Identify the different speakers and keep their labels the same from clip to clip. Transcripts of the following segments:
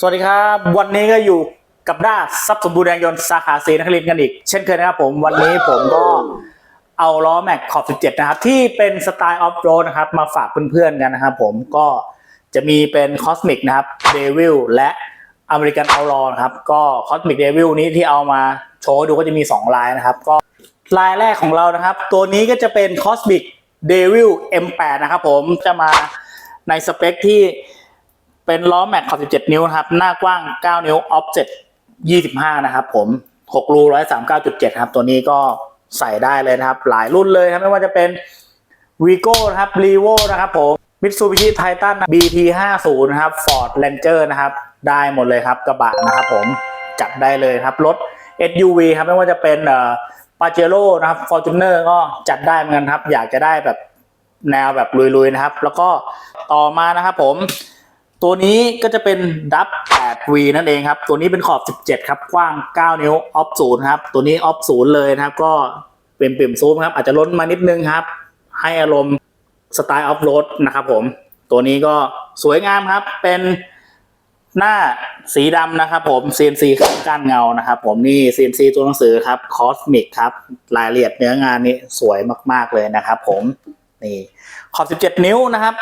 Speaker 1: สวัสดีครับ วันนี้ก็อยู่กับด้าซับสมบูรณ์แรงยนต์สาขาสีนครินทร์กันอีก เช่นเคยนะครับผมวันนี้ผมก็เอาล้อแม็กขอบ 17 นะครับ ที่เป็นสไตล์ออฟโรดนะครับ มาฝากเพื่อนๆกันนะครับผมก็จะมีเป็นคอสมิกนะครับเดวิลและอเมริกันเอาลอนะครับ ก็คอสมิกเดวิลนี้ที่เอามาโชว์ดูก็จะมี 2 ลายนะครับ ก็ลายแรกของเรานะครับ ตัวนี้ก็จะเป็นคอสมิกเดวิล M8 นะครับผมจะมาในสเปคที่ เป็นล้อแม็กขอบ17 นิ้วนะครับ หน้ากว้าง 9 นิ้วออฟเจ็ด25 นะครับผม6รู139.7 ครับ ตัวนี้ก็ใส่ได้เลยนะครับ หลายรุ่นเลยครับ ไม่ว่าจะเป็น Vigo นะครับ r e v o นะครับผม Mitsubishi Titan BT 50นะครับ Ford Ranger นะครับ ได้หมดเลยครับกระบะนะครับผมจัดได้เลยครับ รถ SUV ครับ ไม่ว่าจะเป็นเอ่อ Pajero นะครับ Fortuner ก็จัดได้เหมือนกันครับ อยากจะได้แบบแนวแบบลุยๆนะครับ แล้วก็ต่อมานะครับผม ตัวนี้ก็จะเป็นดับ 8V นั่นเองครับ ตัวนี้เป็นขอบ 17 ครับกว้าง 9 นิ้วออฟศูนย์ครับ ตัวนี้ออฟศูนย์เลยนะครับ ก็เป็นเปี่ยมซูมครับ อาจจะล้นมานิดนึงครับ ให้อารมณ์สไตล์ออฟโรดนะครับผม ตัวนี้ก็สวยงามครับ เป็นหน้าสีดำนะครับผม CNC เครื่องก้านเงานะครับผมนี่ CNC ตัวหนังสือครับ Cosmic ครับ รายละเอียดเนื้องานนี้สวยมาก ๆเลยนะครับผม นี่ขอบ 17 นิ้วนะครับ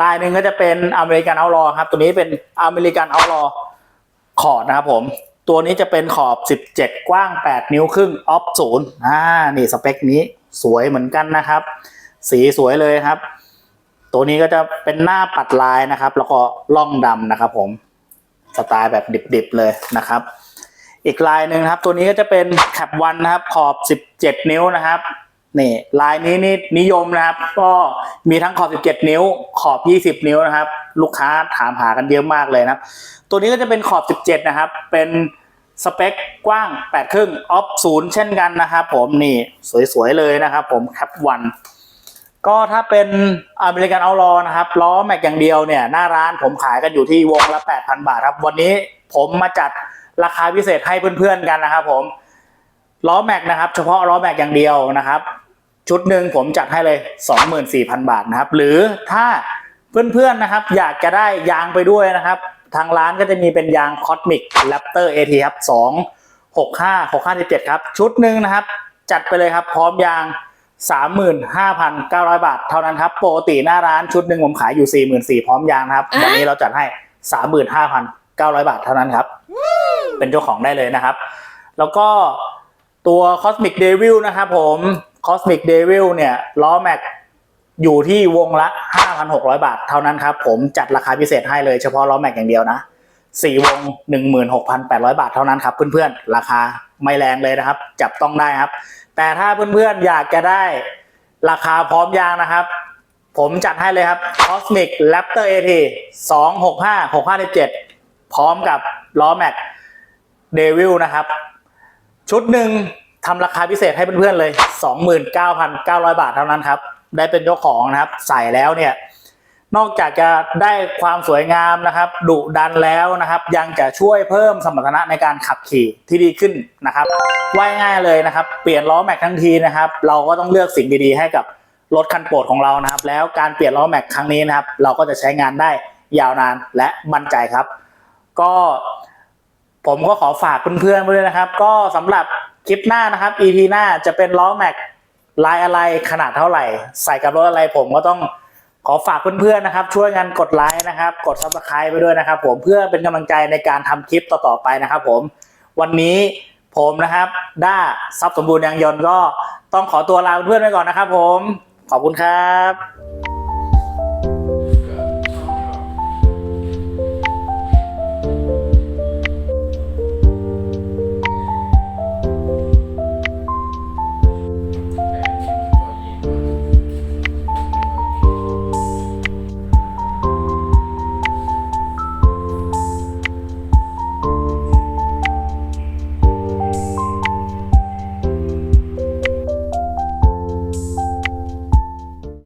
Speaker 1: ลายหนึ่งก็จะเป็นอเมริกันเอาลอครับ ตัวนี้เป็นอเมริกันเอาลอขอดนะครับผม ตัวนี้จะเป็นขอบ 17 กว้าง 8 นิ้วครึ่งออฟศูนย์อ่านี่สเปคนี้สวยเหมือนกันนะครับ สีสวยเลยครับ ตัวนี้ก็จะเป็นหน้าปัดลายนะครับ แล้วก็ล่องดำนะครับ ผมสไตล์แบบดิบๆเลยนะครับ อีกลายหนึ่งครับ ตัวนี้ก็จะเป็นแคปวันนะครับ ขอบ 17 นิ้วนะครับ นี่ลายนี้นี่นิยมนะครับ ก็มีทั้งขอบ 17 นิ้ว ขอบ 20 นิ้วนะครับ ลูกค้าถามหากันเยอะมากเลยนะครับตัวนี้ก็จะเป็นขอบ 17 นะครับ เป็นสเปคกว้าง8ครึ่งออฟศูนย์เช่นกันนะครับผมนี่สวยๆเลยนะครับผมแคปวันก็ถ้าเป็นอเมริกันเอาลอนะครับล้อแม็กอย่างเดียวเนี่ยหน้าร้านผมขายกันอยู่ที่วงละ 8,000 บาทครับ วันนี้ผมมาจัดราคาพิเศษให้เพื่อนๆกันนะครับผมล้อแม็กนะครับ เฉพาะล้อแม็กอย่างเดียวนะครับ ชุดหนึ่งผมจัดให้เลย 24,000 บาทนะครับ หรือถ้าเพื่อนๆนะครับ อยากจะได้ยางไปด้วยนะครับ ทางร้านก็จะมีเป็นยาง Cosmic Raptor AT ครับ2 6 5 6 5 7 ครับ ชุดหนึ่งนะครับ จัดไปเลยครับ พร้อมยาง 35,900 บาท เท่านั้นครับปกติหน้าร้านชุดหนึ่งผมขายอยู่ 44,000พร้อมยางนะครับวันนี้เราจัดให้ 35,900 บาทเท่านั้นครับ เป็นเจ้าของได้เลยนะครับ แล้วก็ตัว Cosmic Devil นะครับผม Cosmic Devil เนี่ยล้อแม็กอยู่ที่วงละ 5,600 บาท เท่านั้นครับ ผมจัดราคาพิเศษให้เลยเฉพาะล้อแม็กอย่างเดียวนะสี่วง 16,800 บาทเท่านั้นครับ เพื่อนๆ ราคาไม่แรงเลยนะครับ จับต้องได้ครับ แต่ถ้าเพื่อนๆ อยากจะได้ราคาพร้อมยางนะครับ ผมจัดให้เลยครับ Cosmic Raptor AT 265 6517พร้อมกับล้อแม็ก Devil นะครับ ชุดหนึ่ง ทำราคาพิเศษให้เพื่อนๆเลย 29,900 บาทเท่านั้นครับ ได้เป็นเจ้าของนะครับ ใส่แล้วเนี่ย นอกจากจะได้ความสวยงามนะครับ ดุดันแล้วนะครับ ยังจะช่วยเพิ่มสมรรถนะในการขับขี่ที่ดีขึ้นนะครับ ว่ายง่ายเลยนะครับ เปลี่ยนล้อแม็กทั้งทีนะครับ เราก็ต้องเลือกสิ่งดีๆ ให้กับรถคันโปรดของเรานะครับ แล้วการเปลี่ยนล้อแม็กครั้งนี้นะครับ เราก็จะใช้งานได้ยาวนานและมั่นใจครับ ก็ผมก็ขอฝากเพื่อนๆไว้ด้วยนะครับ ก็สำหรับ ลิปหน้านะครับ EP หน้าจะเป็นล้อแม็กลายอะไรขนาดเท่าไหร่ ใส่กับรถอะไรผมก็ต้องขอฝากเพื่อนๆนะครับ ช่วยกันกดไลค์นะครับ กด subscribe ไปด้วยนะครับ ผมเพื่อเป็นกำลังใจในการทำคลิปต่อๆไปนะครับ ผมวันนี้ผมนะครับ ด้าทรัพย์สมบูรณ์ยางยนก็ต้องขอตัวลาเพื่อนๆไปก่อนนะครับ ผมขอบคุณครับ